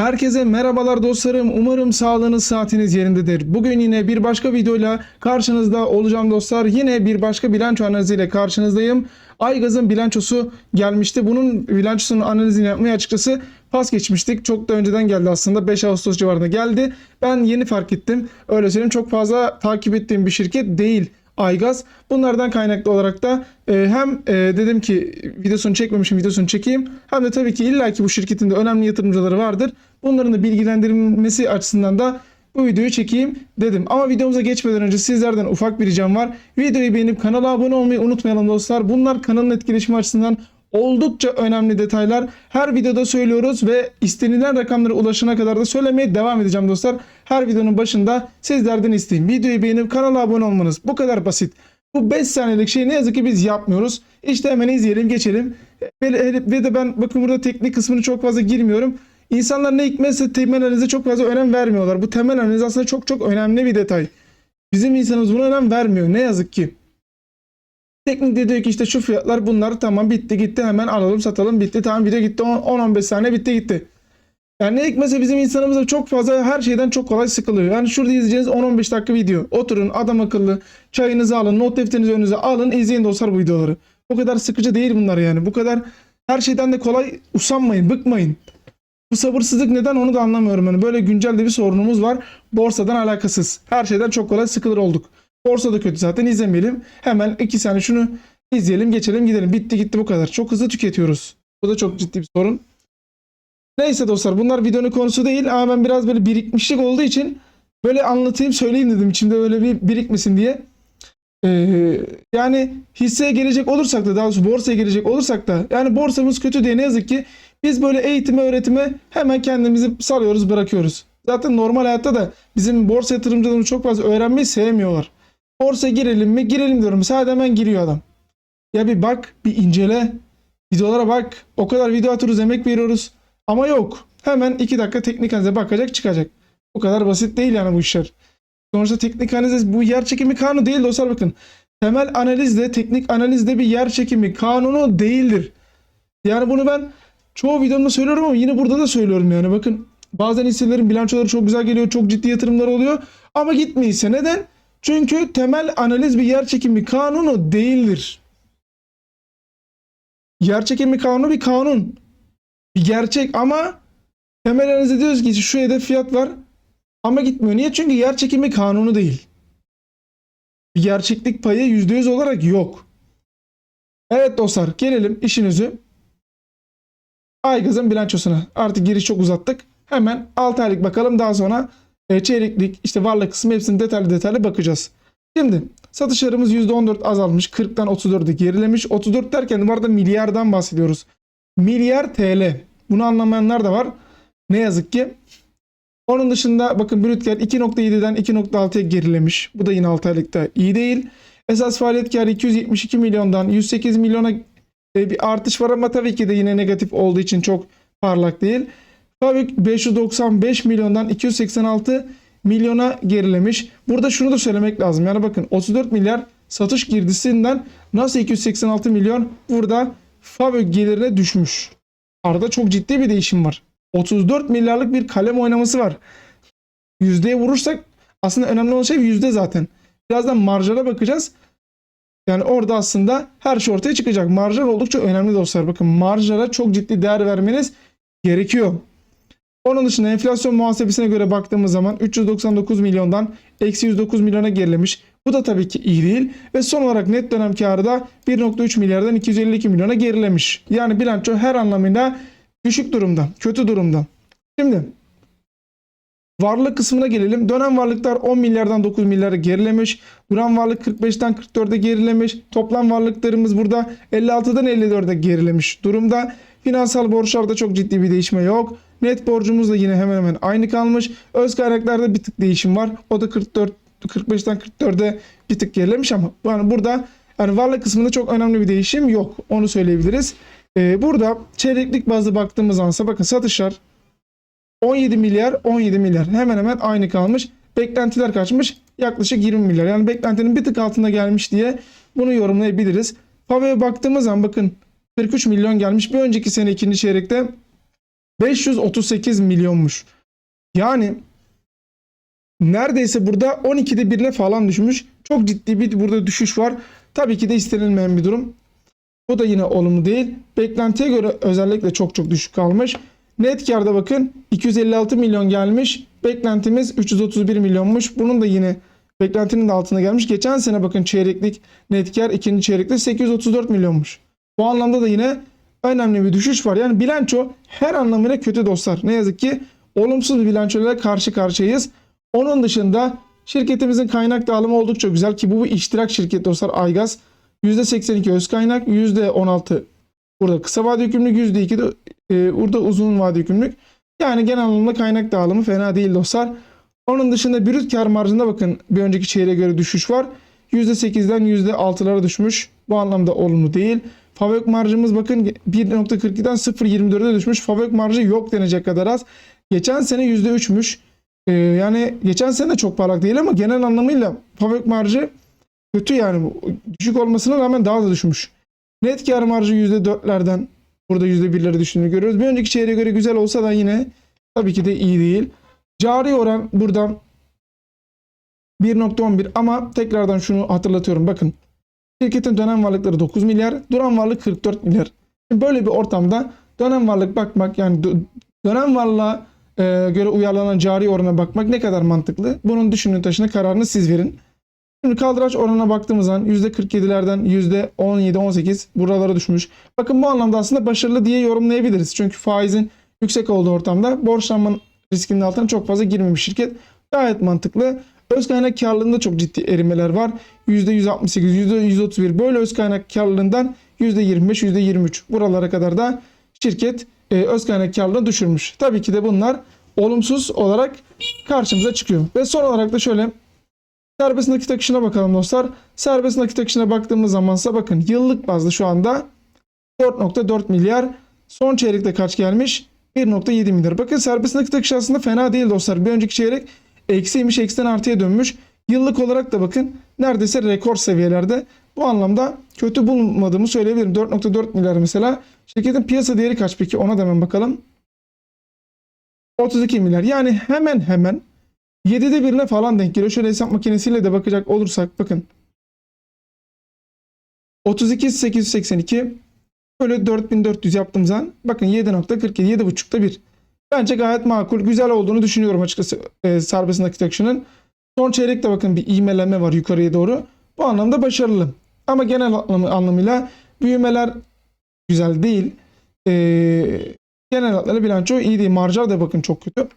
Herkese merhabalar dostlarım. Umarım sağlığınız saatiniz yerindedir. Bugün yine bir başka videoyla karşınızda olacağım dostlar. Yine bir başka bilanço analiziyle karşınızdayım. Aygaz'ın bilançosu gelmişti. Bunun bilançosunun analizini yapmaya açıkçası pas geçmiştik. Çok da önceden geldi aslında. 5 Ağustos civarında geldi. Ben yeni fark ettim. Öyle söyleyeyim çok fazla takip ettiğim bir şirket değil. Aygaz. Bunlardan kaynaklı olarak da e, hem e, dedim ki videosunu çekmemişim videosunu çekeyim. Hem de tabii ki illaki bu şirketin de önemli yatırımcıları vardır. Bunların da bilgilendirilmesi açısından da bu videoyu çekeyim dedim. Ama videomuza geçmeden önce sizlerden ufak bir ricam var. Videoyu beğenip kanala abone olmayı unutmayalım dostlar. Bunlar kanalın etkileşimi açısından oldukça önemli detaylar. Her videoda söylüyoruz ve istenilen rakamlara ulaşana kadar da söylemeye devam edeceğim dostlar. Her videonun başında sizlerden isteyeyim. Videoyu beğenip kanala abone olmanız. Bu kadar basit. Bu 5 saniyelik şeyi ne yazık ki biz yapmıyoruz. İşte hemen izleyelim geçelim. Ve, de ben bakın burada teknik kısmını çok fazla girmiyorum. İnsanlar ne hikmetse temel analize çok fazla önem vermiyorlar. Bu temel analiz aslında çok çok önemli bir detay. Bizim insanımız buna önem vermiyor ne yazık ki. Teknik diyor ki işte şu fiyatlar bunlar tamam bitti gitti hemen alalım satalım bitti tamam video gitti 10-15 saniye bitti gitti. Yani ne hikmetse bizim insanımız da çok fazla her şeyden çok kolay sıkılıyor. Yani şurada izleyeceğiniz 10-15 dakika video. Oturun adam akıllı çayınızı alın not defterinizi önünüze alın izleyin dostlar bu videoları. O kadar sıkıcı değil bunlar yani. Bu kadar her şeyden de kolay usanmayın bıkmayın. Bu sabırsızlık neden onu da anlamıyorum. Yani böyle güncel de bir sorunumuz var. Borsadan alakasız. Her şeyden çok kolay sıkılır olduk. Borsa da kötü zaten izlemeyelim. Hemen iki saniye şunu izleyelim geçelim gidelim. Bitti gitti bu kadar. Çok hızlı tüketiyoruz. Bu da çok ciddi bir sorun. Neyse dostlar bunlar videonun konusu değil ama ben biraz böyle birikmişlik olduğu için böyle anlatayım söyleyeyim dedim. İçimde öyle bir birikmesin diye. Ee, yani hisseye gelecek olursak da daha doğrusu borsaya gelecek olursak da yani borsamız kötü diye ne yazık ki biz böyle eğitime öğretime hemen kendimizi salıyoruz bırakıyoruz. Zaten normal hayatta da bizim borsa yatırımcılarımız çok fazla öğrenmeyi sevmiyorlar. Borsa girelim mi? Girelim diyorum. Sadece hemen giriyor adam. Ya bir bak, bir incele. Videolara bak. O kadar video atıyoruz, emek veriyoruz. Ama yok. Hemen 2 dakika teknik analize bakacak, çıkacak. Bu kadar basit değil yani bu işler. Sonuçta teknik analiz bu yer çekimi kanunu değil dostlar bakın. Temel analizde, teknik analizde bir yer çekimi kanunu değildir. Yani bunu ben çoğu videomda söylüyorum ama yine burada da söylüyorum yani. Bakın bazen hisselerin bilançoları çok güzel geliyor, çok ciddi yatırımlar oluyor. Ama gitmeyse neden? Çünkü temel analiz bir yer çekimi kanunu değildir. Yer çekimi kanunu bir kanun. Bir gerçek ama temel analiz ediyoruz ki şu hedef fiyat var ama gitmiyor. Niye? Çünkü yer çekimi kanunu değil. Bir gerçeklik payı %100 olarak yok. Evet dostlar gelelim işinizi Aygaz'ın bilançosuna. Artık giriş çok uzattık. Hemen 6 aylık bakalım daha sonra e, çeyreklik işte varlık kısmı hepsini detaylı detaylı bakacağız. Şimdi satışlarımız %14 azalmış. 40'tan 34'e gerilemiş. 34 derken bu arada milyardan bahsediyoruz. Milyar TL. Bunu anlamayanlar da var. Ne yazık ki. Onun dışında bakın brüt kar 2.7'den 2.6'ya gerilemiş. Bu da yine 6 aylıkta iyi değil. Esas faaliyet karı 272 milyondan 108 milyona e, bir artış var ama tabii ki de yine negatif olduğu için çok parlak değil. Fabrik 595 milyondan 286 milyona gerilemiş. Burada şunu da söylemek lazım. Yani bakın 34 milyar satış girdisinden nasıl 286 milyon burada fabrik gelirine düşmüş. Arada çok ciddi bir değişim var. 34 milyarlık bir kalem oynaması var. Yüzdeye vurursak aslında önemli olan şey yüzde zaten. Birazdan marjlara bakacağız. Yani orada aslında her şey ortaya çıkacak. Marjlar oldukça önemli dostlar. Bakın marjlara çok ciddi değer vermeniz gerekiyor. Onun dışında enflasyon muhasebesine göre baktığımız zaman 399 milyondan eksi 109 milyona gerilemiş. Bu da tabii ki iyi değil. Ve son olarak net dönem karı da 1.3 milyardan 252 milyona gerilemiş. Yani bilanço her anlamıyla düşük durumda, kötü durumda. Şimdi varlık kısmına gelelim. Dönem varlıklar 10 milyardan 9 milyara gerilemiş. Duran varlık 45'ten 44'e gerilemiş. Toplam varlıklarımız burada 56'dan 54'e gerilemiş durumda. Finansal borçlarda çok ciddi bir değişme yok. Net borcumuz da yine hemen hemen aynı kalmış. Öz kaynaklarda bir tık değişim var. O da 44 45'ten 44'e bir tık gerilemiş ama yani burada yani varlık kısmında çok önemli bir değişim yok. Onu söyleyebiliriz. Ee, burada çeyreklik bazı baktığımız zaman bakın satışlar 17 milyar 17 milyar hemen hemen aynı kalmış. Beklentiler kaçmış? Yaklaşık 20 milyar. Yani beklentinin bir tık altında gelmiş diye bunu yorumlayabiliriz. Fave'ye baktığımız zaman bakın 43 milyon gelmiş. Bir önceki sene ikinci çeyrekte 538 milyonmuş. Yani neredeyse burada 12'de birine falan düşmüş. Çok ciddi bir burada düşüş var. Tabii ki de istenilmeyen bir durum. Bu da yine olumlu değil. Beklentiye göre özellikle çok çok düşük kalmış. Net karda bakın 256 milyon gelmiş. Beklentimiz 331 milyonmuş. Bunun da yine beklentinin de altına gelmiş. Geçen sene bakın çeyreklik net kar ikinci çeyrekte 834 milyonmuş. Bu anlamda da yine önemli bir düşüş var. Yani bilanço her anlamıyla kötü dostlar. Ne yazık ki olumsuz bir bilançoyla karşı karşıyayız. Onun dışında şirketimizin kaynak dağılımı oldukça güzel ki bu bir iştirak şirketi dostlar Aygaz. %82 öz kaynak, %16 burada kısa vade yükümlülük, %2 de e, burada uzun vade yükümlülük. Yani genel anlamda kaynak dağılımı fena değil dostlar. Onun dışında brüt kar marjında bakın bir önceki çeyreğe göre düşüş var. %8'den %6'lara düşmüş. Bu anlamda olumlu değil. Fabrik marjımız bakın 1.42'den 0.24'e düşmüş. Fabrik marjı yok denecek kadar az. Geçen sene %3'müş. Ee, yani geçen sene de çok parlak değil ama genel anlamıyla fabrik marjı kötü yani. Düşük olmasına rağmen daha da düşmüş. Net kar marjı %4'lerden burada %1'lere düştüğünü görüyoruz. Bir önceki çeyreğe göre güzel olsa da yine tabii ki de iyi değil. Cari oran buradan 1.11 ama tekrardan şunu hatırlatıyorum. Bakın şirketin dönem varlıkları 9 milyar, duran varlık 44 milyar. Böyle bir ortamda dönem varlık bakmak yani dö- dönem varlığa e, göre uyarlanan cari orana bakmak ne kadar mantıklı? Bunun düşünün taşına kararını siz verin. Şimdi kaldıraç oranına baktığımız zaman %47'lerden %17-18 buralara düşmüş. Bakın bu anlamda aslında başarılı diye yorumlayabiliriz. Çünkü faizin yüksek olduğu ortamda borçlanma riskinin altına çok fazla girmemiş şirket. Gayet mantıklı. Öz kaynak karlılığında çok ciddi erimeler var. %168, %131 böyle öz kaynak karlılığından %25, %23 buralara kadar da şirket e, öz kaynak karlılığını düşürmüş. Tabii ki de bunlar olumsuz olarak karşımıza çıkıyor. Ve son olarak da şöyle serbest nakit akışına bakalım dostlar. Serbest nakit akışına baktığımız zamansa bakın yıllık bazda şu anda 4.4 milyar. Son çeyrekte kaç gelmiş? 1.7 milyar. Bakın serbest nakit akışı aslında fena değil dostlar. Bir önceki çeyrek eksiymiş eksiden artıya dönmüş. Yıllık olarak da bakın neredeyse rekor seviyelerde. Bu anlamda kötü bulmadığımı söyleyebilirim. 4.4 milyar mesela. Şirketin piyasa değeri kaç peki? Ona da hemen bakalım. 32 milyar. Yani hemen hemen 7'de birine falan denk geliyor. Şöyle hesap makinesiyle de bakacak olursak bakın. 32 882 böyle 4400 yaptığım zaman bakın 7.47 7.5'ta 1. Bence gayet makul, güzel olduğunu düşünüyorum açıkçası e, serbest nakit akışının. Son çeyrekte bakın bir ivmelenme var yukarıya doğru. Bu anlamda başarılı. Ama genel anlamı, anlamıyla büyümeler güzel değil. E, genel hatlarıyla bilanço iyi değil. Marjlar da bakın çok kötü.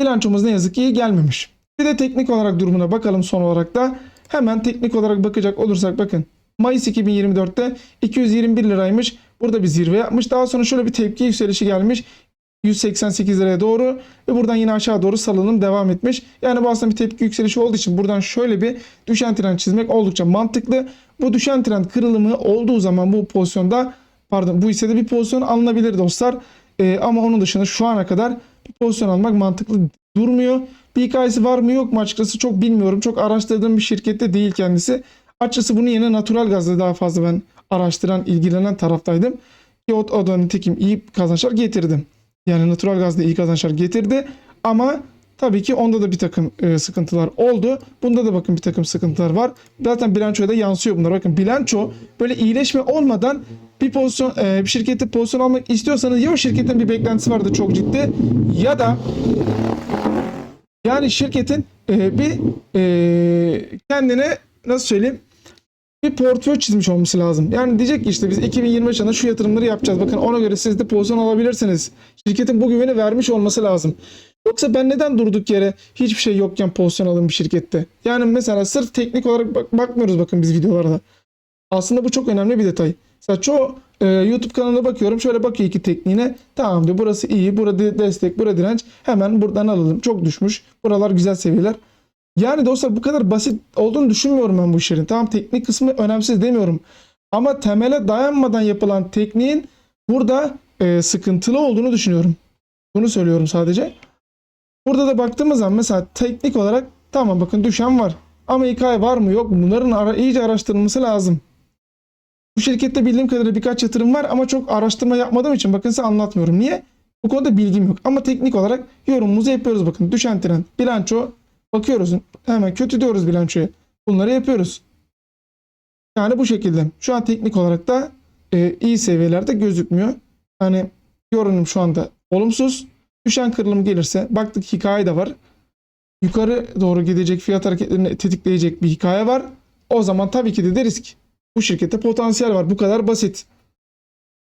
Bilançomuz ne yazık ki iyi gelmemiş. Bir de teknik olarak durumuna bakalım son olarak da. Hemen teknik olarak bakacak olursak bakın. Mayıs 2024'te 221 liraymış. Burada bir zirve yapmış. Daha sonra şöyle bir tepki yükselişi gelmiş. 188 liraya doğru ve buradan yine aşağı doğru salınım devam etmiş. Yani bu aslında bir tepki yükselişi olduğu için buradan şöyle bir düşen trend çizmek oldukça mantıklı. Bu düşen trend kırılımı olduğu zaman bu pozisyonda pardon bu hissede bir pozisyon alınabilir dostlar. Ee, ama onun dışında şu ana kadar bir pozisyon almak mantıklı durmuyor. Bir hikayesi var mı yok mu açıkçası çok bilmiyorum. Çok araştırdığım bir şirkette değil kendisi. Açıkçası bunu yine natural gazla daha fazla ben araştıran, ilgilenen taraftaydım. Ki o, o da nitekim iyi kazançlar getirdi. Yani natural gaz da iyi kazançlar getirdi. Ama tabii ki onda da bir takım e, sıkıntılar oldu. Bunda da bakın bir takım sıkıntılar var. Zaten bilançoya da yansıyor bunlar. Bakın bilanço böyle iyileşme olmadan bir pozisyon e, bir şirkette pozisyon almak istiyorsanız ya o şirketin bir beklentisi vardı çok ciddi ya da yani şirketin e, bir e, kendine nasıl söyleyeyim bir portföy çizmiş olması lazım. Yani diyecek ki işte biz 2025 yılında şu yatırımları yapacağız. Bakın ona göre siz de pozisyon alabilirsiniz. Şirketin bu güveni vermiş olması lazım. Yoksa ben neden durduk yere hiçbir şey yokken pozisyon alayım bir şirkette? Yani mesela sırf teknik olarak bak- bakmıyoruz bakın biz videolarda. Aslında bu çok önemli bir detay. Mesela çoğu e, YouTube kanalına bakıyorum. Şöyle bakıyor iki tekniğine. Tamam diyor burası iyi. Burada destek, burada direnç. Hemen buradan alalım. Çok düşmüş. Buralar güzel seviyeler. Yani dostlar bu kadar basit olduğunu düşünmüyorum ben bu işlerin. Tamam teknik kısmı önemsiz demiyorum. Ama temele dayanmadan yapılan tekniğin burada e, sıkıntılı olduğunu düşünüyorum. Bunu söylüyorum sadece. Burada da baktığımız zaman mesela teknik olarak tamam bakın düşen var. Ama hikaye var mı yok mu? Bunların ara, iyice araştırılması lazım. Bu şirkette bildiğim kadarıyla birkaç yatırım var ama çok araştırma yapmadığım için bakın size anlatmıyorum. Niye? Bu konuda bilgim yok. Ama teknik olarak yorumumuzu yapıyoruz bakın. Düşen trend, bilanço bakıyoruz. Hemen kötü diyoruz bilançoya. Bunları yapıyoruz. Yani bu şekilde. Şu an teknik olarak da e, iyi seviyelerde gözükmüyor. Hani yorumum şu anda olumsuz. Düşen kırılım gelirse baktık hikaye de var. Yukarı doğru gidecek fiyat hareketlerini tetikleyecek bir hikaye var. O zaman tabii ki de deriz ki bu şirkette potansiyel var. Bu kadar basit.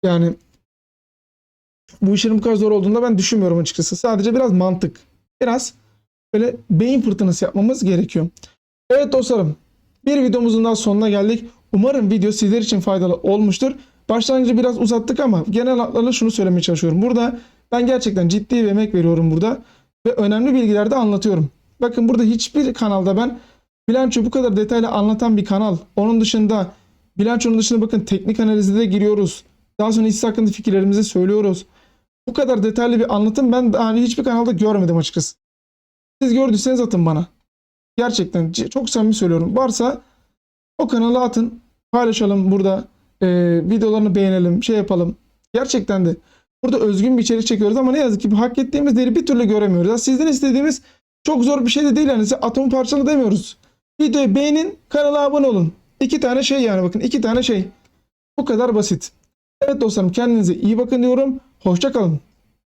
Yani bu işin bu kadar zor olduğunu da ben düşünmüyorum açıkçası. Sadece biraz mantık. Biraz böyle beyin fırtınası yapmamız gerekiyor. Evet dostlarım. Bir videomuzun daha sonuna geldik. Umarım video sizler için faydalı olmuştur. Başlangıcı biraz uzattık ama genel hatlarıyla şunu söylemeye çalışıyorum. Burada ben gerçekten ciddi bir emek veriyorum burada. Ve önemli bilgiler de anlatıyorum. Bakın burada hiçbir kanalda ben bilanço bu kadar detaylı anlatan bir kanal. Onun dışında bilançonun dışında bakın teknik analizde de giriyoruz. Daha sonra hisse hakkında fikirlerimizi söylüyoruz. Bu kadar detaylı bir anlatım ben daha önce hiçbir kanalda görmedim açıkçası. Siz gördüyseniz atın bana. Gerçekten çok samimi söylüyorum. Varsa o kanala atın. Paylaşalım burada. Ee, videolarını beğenelim. Şey yapalım. Gerçekten de. Burada özgün bir içerik çekiyoruz ama ne yazık ki hak ettiğimiz değeri bir türlü göremiyoruz. Sizden istediğimiz çok zor bir şey de değil. Yani size atomu parçalı demiyoruz. Videoyu beğenin, kanala abone olun. İki tane şey yani bakın iki tane şey. Bu kadar basit. Evet dostlarım kendinize iyi bakın diyorum. Hoşça kalın.